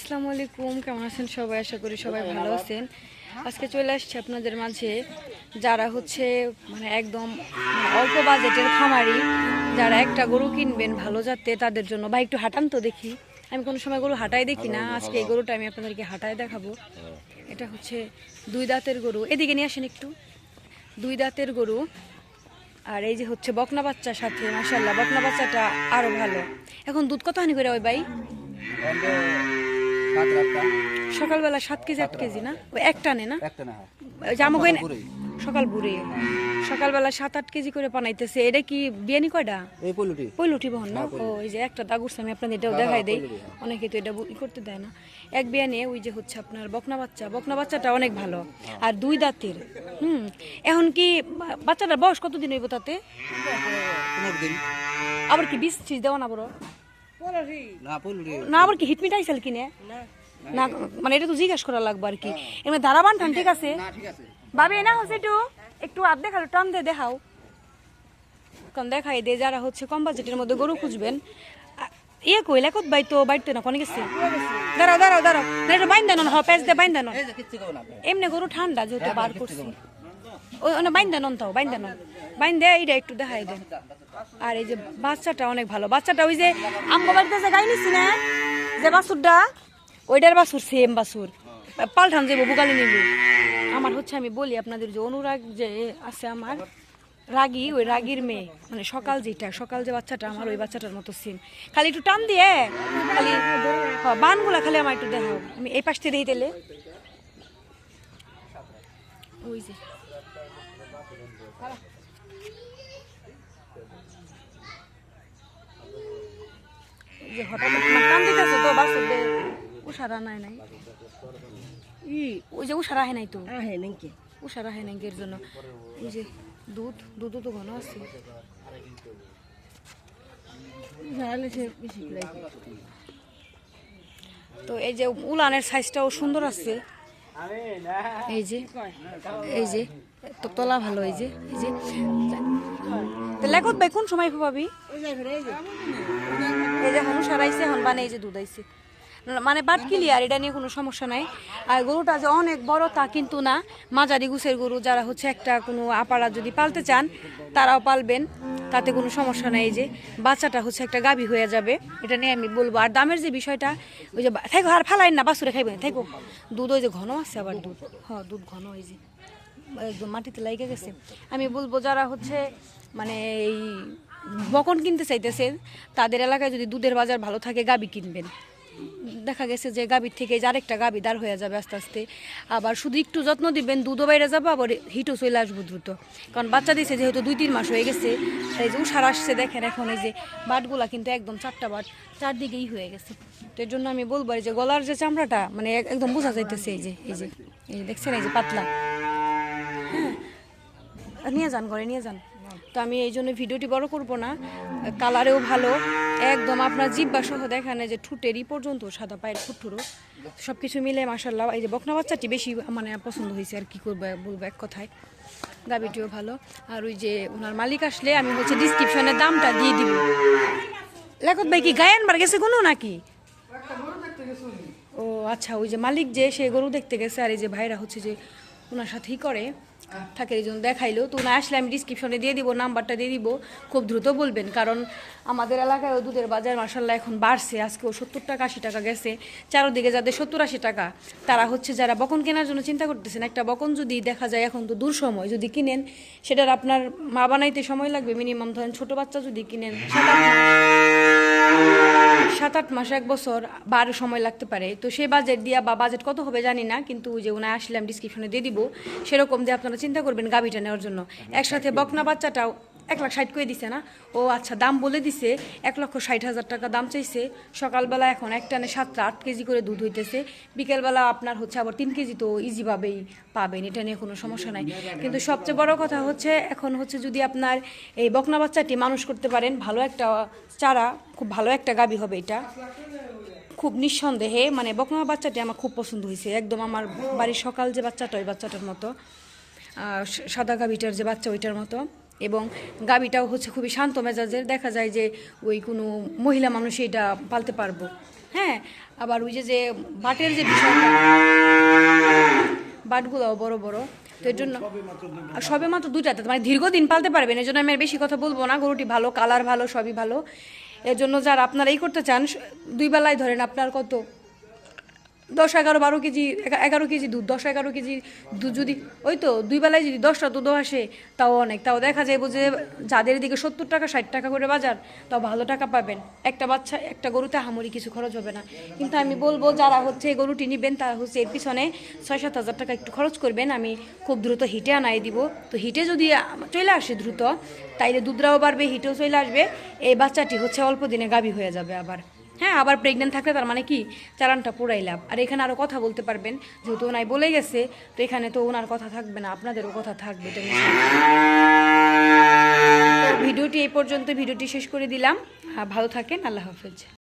আসসালামু আলাইকুম কেমন আছেন সবাই? আশা করি সবাই ভালো আছেন। আজকে চলে আসছে আপনাদের মাঝে যারা হচ্ছে মানে একদম অল্প বাজেটের খামারি যারা একটা গরু কিনবেন ভালো যাতে তাদের জন্য। বা একটু হাঁটান তো দেখি। আমি কোনো সময় গরু হাঁটাই দেখি না। আজকে এই গরুটা আমি আপনাদেরকে হাঁটায় দেখাবো। এটা হচ্ছে দুই দাঁতের গরু। এদিকে নিয়ে আসেন একটু। দুই দাঁতের গরু। আর এই যে হচ্ছে বকনা বাচ্চার সাথে মাসাল্লাহ বকনা বাচ্চাটা আরও ভালো। এখন দুধ কত হানি করে ওই ভাই? সকালবেলা সাত কেজি আট কেজি না? ওই একটা নে হয়। আমাকে ভোরেই। সকাল ভোরে সকালবেলা সাত আট কেজি করে বানাইতেছে। এটা কি বিয়ানি কয়টা পৈলুটি বহন না? ও ওই যে একটা দাগুরছে আমি আপনাদের এটাও দেখাই দেই। হ্যাঁ। অনেকে তো এটা ই করতে দেয় না। এক বিয়ানে ওই যে হচ্ছে আপনার বকনা বাচ্চা। বকনা বাচ্চাটা অনেক ভালো। আর দুই দাঁতের। হুম। এখন কি বাচ্চাটার বয়স কতদিন হইব তাতে? আবার কি বিষ দেওয়া না বড়? না আবার কি হিটমিট আইসাল কিনে না? মানে এটা তো জিজ্ঞাসা করা লাগবে আর কি। এমনি দাঁড়াবান ঠিক আছে? না বাবে না হচ্ছে একটু একটু আর দেখাল টান দিয়ে দেখাও। কারণ দেখাই দে যারা হচ্ছে কম বাজেটের মধ্যে গরু খুঁজবেন। ইয়ে কইলে কত বাই তো বাড়িতে না কোনে গেছে? দাঁড়াও দাঁড়াও দাঁড়াও। এটা বাইন দেন হ পেঁচ দিয়ে বাইন দেন এমনি গরু ঠান্ডা যেহেতু বার করছি। ওই এইটা একটু দেখাই আর এই যে বাচ্চাটা অনেক ভালো। বাচ্চাটা ওই যে যে যে বাছুর সেম যাব বুকালি নিবি। আমার হচ্ছে আমি বলি আপনাদের যে অনুরাগ যে আছে আমার রাগী ওই রাগীর মেয়ে। মানে সকাল যেটা সকাল যে বাচ্চাটা আমার ওই বাচ্চাটার মতো সেম খালি একটু টান দিয়ে খালি হ্যাঁ, বানগুলা খালি আমার একটু দেখাও। আমি এই পাশ থেকে দিই তেলে ওই যে। যে হঠাৎ টান দিতেছে তো বাসে উষারা নাই নাই। ই ওই যে উষারা নাই তো। আহে নাকি? উষারা হয় নাই এর জন্য। ওই যে দুধ দুধ তো ঘন আছে। তো এই যে উলানের সাইজটাও সুন্দর আছে। এই যে এই যে। তো তলা ভালো এই যে এই যে। ভাই কোন সময় পাবি এই যে এখন সারাইছে এখন বানে এই যে দুধ আইছে। মানে বাট ক্লিয়ার এটা নিয়ে কোনো সমস্যা নাই। আর গরুটা যে অনেক বড় তা কিন্তু না। মাঝারি গুছের গরু, যারা হচ্ছে একটা কোনো আপারা যদি পালতে চান, তারাও পালবেন। তাতে কোনো সমস্যা নাই যে। বাচ্চাটা হচ্ছে একটা গাভী হয়ে যাবে। এটা নিয়ে আমি বলব। আর দামের যে বিষয়টা, ওই যে থাকো আর ফালাই না, বাসুরে খাইবেন। থাকো দুধ ওই যে ঘন আছে আবার দুধ। হ্যাঁ দুধ ঘন ওই যে। একদম মাটিতে লাইগে গেছে। আমি বলব যারা হচ্ছে মানে এই বকন কিনতে চাইতেছে, তাদের এলাকায় যদি দুধের বাজার ভালো থাকে, গাবি কিনবেন। দেখা গেছে যে গাভীর থেকে যে আরেকটা গাভী দাঁড় হয়ে যাবে আস্তে আস্তে। আবার শুধু একটু যত্ন দিবেন, দুধও বাইরে যাবে, আবার হিটও চলে আসব দ্রুত। কারণ বাচ্চা দিয়েছে যেহেতু দুই, তিন মাস হয়ে গেছে এই যে উষার আসছে দেখেন এখন এই যে বাটগুলা কিন্তু একদম চারটা বাট চারদিকেই হয়ে গেছে। তো এর জন্য আমি বলব যে গলার যে চামড়াটা মানে একদম বোঝা যাইতেছে এই যে এই যে, এই দেখছেন এই যে পাতলা। নিয়ে যান ঘরে, নিয়ে যান। তো আমি এই জন্য ভিডিওটি বড় করব না। কালারেও ভালো। একদম আপনার জিব্বা সহ দেখানে যে ঠুটেরই পর্যন্ত সাদা পায়ের ফুটুরো সব কিছু মিলে মাসাল্লাহ এই যে বকনা বাচ্চাটি বেশি মানে পছন্দ হয়েছে আর কি করব, বলব এক কথায়। দাবিটিও ভালো। আর ওই যে ওনার মালিক আসলে আমি হচ্ছে ডিসক্রিপশনের দামটা দিয়ে দিব। লেখত ভাই কি গায়ান বার গেছে কোনো নাকি? ও আচ্ছা ওই যে মালিক যে, সে গরু দেখতে গেছে আর এই যে ভাইরা হচ্ছে যে ওনার সাথেই করে। থাকে, এই জন্য দেখাইলো তো না, আসলে আমি ডিসক্রিপশনে দিয়ে দিব নাম্বারটা দিয়ে দিব। খুব দ্রুত বলবেন, কারণ আমাদের এলাকায় দুধের বাজার মার্শাল্লাহ এখন বাড়ছে। আজকেও সত্তর টাকা আশি টাকা গেছে। চারোদিকে যাদের সত্তর আশি টাকা, তারা হচ্ছে যারা বকন কেনার জন্য চিন্তা করতেছেন, একটা বকন যদি দেখা যায় এখন তো দূর সময় যদি কিনেন, সেটার আপনার মা বানাইতে সময় লাগবে। মিনিমাম ধরেন ছোটো বাচ্চা যদি কিনেন মাস সাত আট মাস এক বছর বা আরও সময় লাগতে পারে। তো সেই বাজেট দিয়া বা বাজেট কত হবে জানি না কিন্তু যে ওনায় আসলে আমি ডিসক্রিপশনে দিয়ে দিব। সেরকম দিয়ে আপনারা চিন্তা করবেন গাভিটা নেওয়ার জন্য। একসাথে বকনা বাচ্চাটাও এক লাখ ষাট করে দিছে না? ও আচ্ছা দাম বলে দিছে এক লক্ষ ষাট হাজার টাকা দাম চাইছে। সকালবেলা এখন এক টানে সাতটা আট কেজি করে দুধ হইতেছে। বিকেলবেলা আপনার হচ্ছে আবার তিন কেজি তো ইজিভাবেই পাবেন, এটা নিয়ে কোনো সমস্যা নাই। কিন্তু সবচেয়ে বড় কথা হচ্ছে, এখন হচ্ছে যদি আপনার এই বকনা বাচ্চাটি মানুষ করতে পারেন, ভালো একটা চারা, খুব ভালো একটা গাবি হবে এটা। খুব নিঃসন্দেহে মানে বকনা বাচ্চাটি আমার খুব পছন্দ হয়েছে একদম আমার বাড়ির সকাল যে বাচ্চাটা, ওই বাচ্চাটার মতো। সাদা গাবিটার যে বাচ্চা, ওইটার মতো। এবং গাবিটাও হচ্ছে খুবই শান্ত মেজাজের। দেখা যায় যে ওই কোনো মহিলা মানুষ এটা পালতে পারব। হ্যাঁ আবার ওই যে যে বাটের যে বিষয়টা, বাটগুলোও বড় বড়। তো এর জন্য সবে মাত্র দুইটাতে মানে দীর্ঘদিন পালতে পারবেন এই জন্য আমি আর বেশি কথা বলব না। গরুটি ভালো, কালার ভালো, সবই ভালো। এর জন্য যারা আপনারা এই করতে চান, দুই বেলায় ধরেন আপনার কত দশ এগারো বারো কেজি, এগা- এগারো কেজি দুধ, দশ এগারো কেজি দুধ যদি, ওই তো দুই বেলায় যদি দশটা দুধও আসে, তাও অনেক। তাও দেখা যায় যে যাদের দিকে সত্তর টাকা, ষাট টাকা করে বাজার, তাও ভালো টাকা পাবেন। একটা বাচ্চা, একটা গরুতে হামরি কিছু খরচ হবে না। কিন্তু আমি বলব, যারা হচ্ছে গরুটি নেবেন, তারা হচ্ছে এর পিছনে ছয় সাত হাজার টাকা একটু খরচ করবেন। আমি খুব দ্রুত হিটে আনাই দিব। তো হিটে যদি চলে আসে দ্রুত, তাইলে দুধরাও বাড়বে, হিটেও চলে আসবে। এই বাচ্চাটি হচ্ছে অল্প দিনে গাভী হয়ে যাবে আবার। হ্যাঁ আবার প্রেগনেন্ট থাকলে তার মানে কি? চালানটা পুরাই লাভ আর এখানে আরও কথা বলতে পারবেন, যেহেতু ওনাই বলে গেছে, তো এখানে তো ওনার কথা থাকবে না, আপনাদেরও কথা থাকবে তো ভিডিওটি এই পর্যন্ত, ভিডিওটি শেষ করে দিলাম। আর ভালো থাকেন, আল্লাহ হাফেজ।